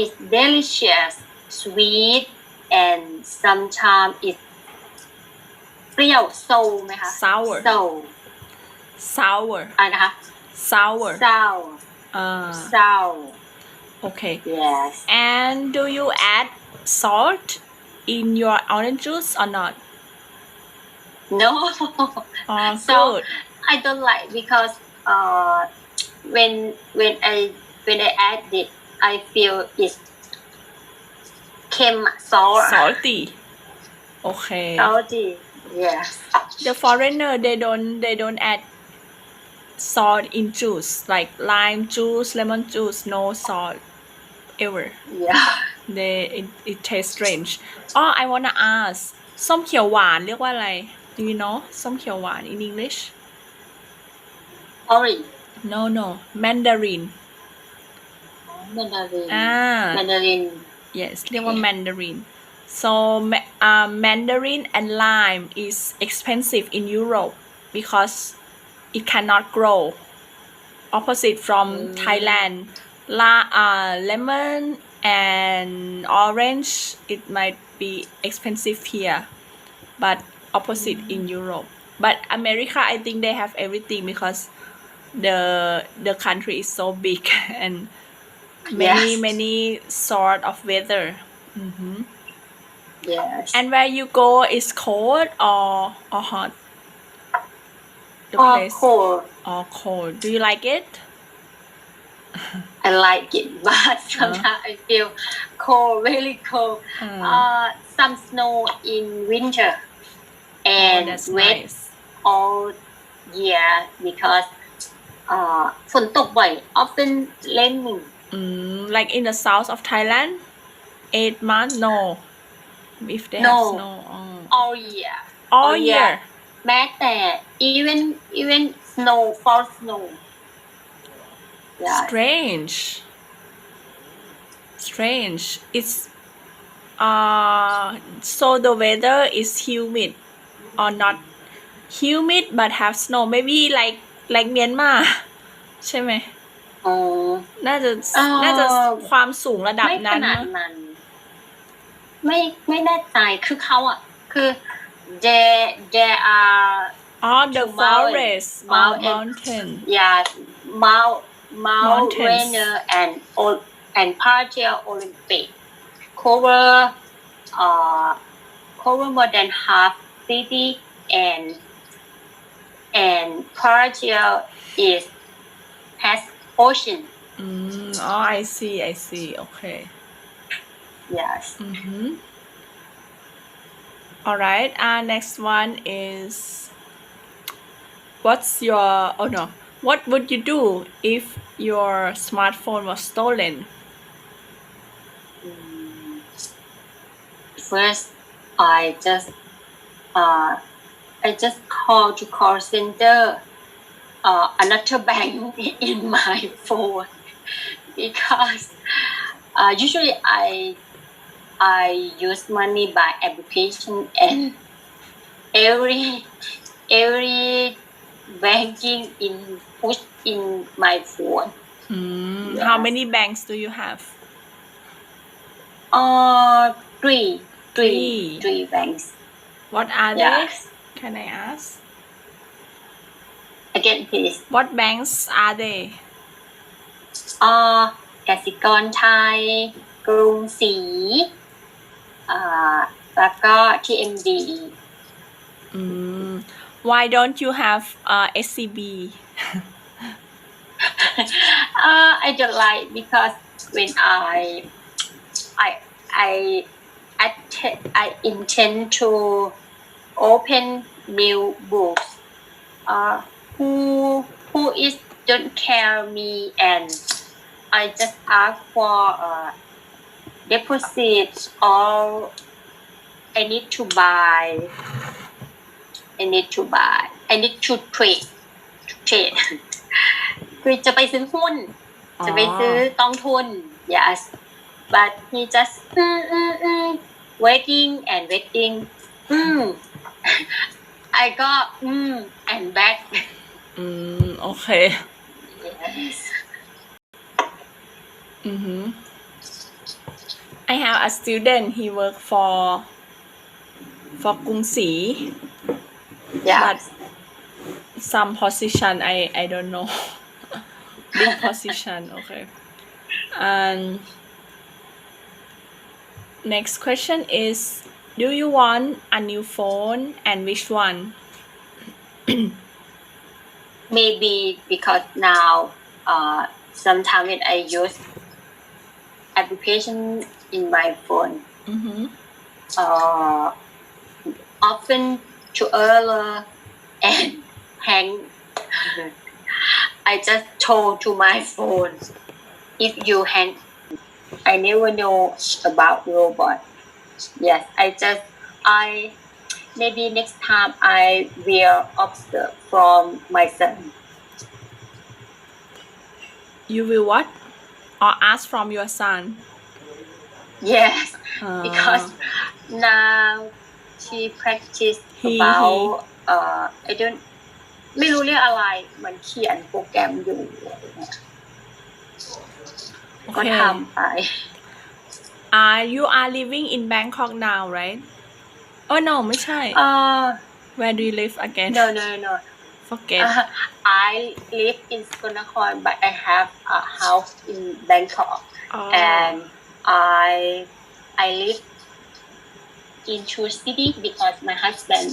is delicious sweet and sometimes it เปรี้ยวโซไหมคะ sour so sour อะไรนะคะ sour sour อ่า sour okay yes and do you add salt in your orange juice or not no oh So- good I don't like because uh when when I when I add it I feel it's เค็มอะ sour salty okay salty yes the foreigner they don't they don't add salt in juice like lime juice lemon juice no salt ever yeah they it, it tastes strange oh I wanna ask ส้มเขียวหวานเรียกว่าอะไร do you know ส้มเขียวหวาน in English orange no no mandarin Mandarin. Ah. Mandarin. Yes, they were Mandarin. So uh, Mandarin and lime is expensive in Europe because it cannot grow. Opposite from mm. Thailand, la uh, lemon and orange it might be expensive here, but opposite mm. in Europe. But America, I think they have everything because the the country is so big and many Yes. many sort of weather hmm yes and where you go is cold or or hot the or place cold or cold do you like it I like it but sometimes I feel cold really cold Hmm. uh some snow in winter oh, and that's wet nice all year because uh ฝนตกบ่อย often raining mm, like in the south of Thailand eight months no if they have No. snow oh. all year all Oh, year yeah. แม้แต่ even even snow fall snow yeah strange strange it's uh so the weather is humid or not humid but have snow maybe like like Myanmar ใช่ไหม อ๋อ น่าจะเอ่อ น่าจะความสูงระดับไม่ขนั้นนาดมั้งนั้น ไม่ไม่แน่ใจคือเขาอะ คือ there there are อ๋อ the to mountain- forest mountain. mountain yeah Mount Mount Mountains. Rainier and Ol- and partial Olympic cover uh cover more than half city and and partial is has ocean. Mm, oh, I see, I see. Okay. Yes. Mm-hmm. All right. Our next one is what's your, oh no, what would you do if your smartphone was stolen? Mm. First, I just, uh, I just called to call center uh, another bank in my phone because uh, usually I I use money by application and every every banking in push in my phone. Hmm, Yeah. how many banks do you have Uh, three, three, Three. three banks. what are Yes. they can I ask Again, please. what banks are they เอ่อกสิกรไทย กรุงศรีอ่าแล้วก็ TMD mm, why don't you have uh, SCB uh, I don't like because when I I I att- I intend to open new books uh, who who is don't care me and I just ask for uh, deposit all I need to buy I need to buy I need to trade to trade คือจะไปซื้อหุ้น จะไปซื้อกองทุน yes but he just อืมอืมอืม waiting and waiting อืม I got อืม and back Mm, okay. Mhm. I have a student. He work for for Kung Si. Yeah. But some position I I don't know. Big position. Okay. And next question is do you want a new phone and which one maybe because now uh sometimes I use application in my phone mm-hmm. uh often to error and hang I just told to my phone if you hang I never know about robot yes I just I maybe next time I will observe from my son you will what or ask from your son yes Uh, because now she practice He- about uh I don't ไม่รู้เรียกอะไร มันเขียนโปรแกรมอยู่ ก็ okay ทำไป uh, you are living in Bangkok now right oh no ไม่ใช่ เออ where do you live again no no no forget Uh, I live in Sukarnakon but I have a house in Bangkok oh. and I I live in two city because my husband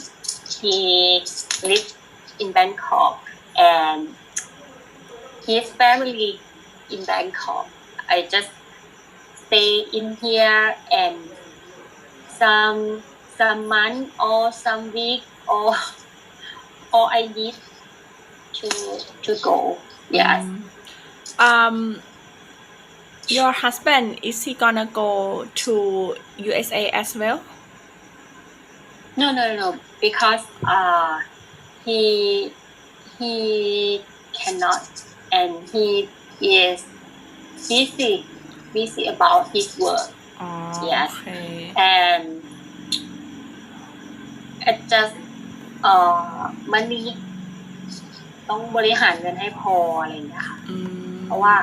he lives in Bangkok and his family in Bangkok. I just stay in here and some some month or some week or or I need to to go. Yes. Mm. Um, your husband is he gonna go to USA as well? No, no, no, because uh, he he cannot, and he is busy busy about his work, Oh, Yes. Okay. and it just uh money ต้องบริหารเงินให้พออะไรอย่างเงี้ยค่ะ Mm. เพราะว่า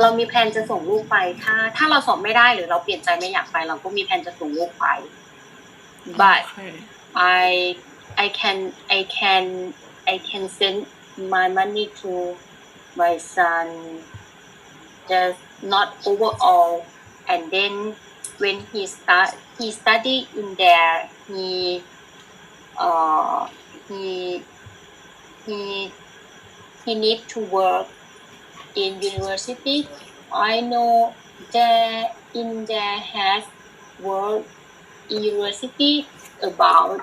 เรามีแผนจะส่งลูกไป ถ้า ถ้าเราสอบไม่ได้หรือเราเปลี่ยนใจไม่อยากไป เราก็มีแผนจะส่งลูกไป but Okay. I I can I can I can send my money to my son just not overall and then when he start he study in there he uh he he he need to work in university. I know that in there has work university about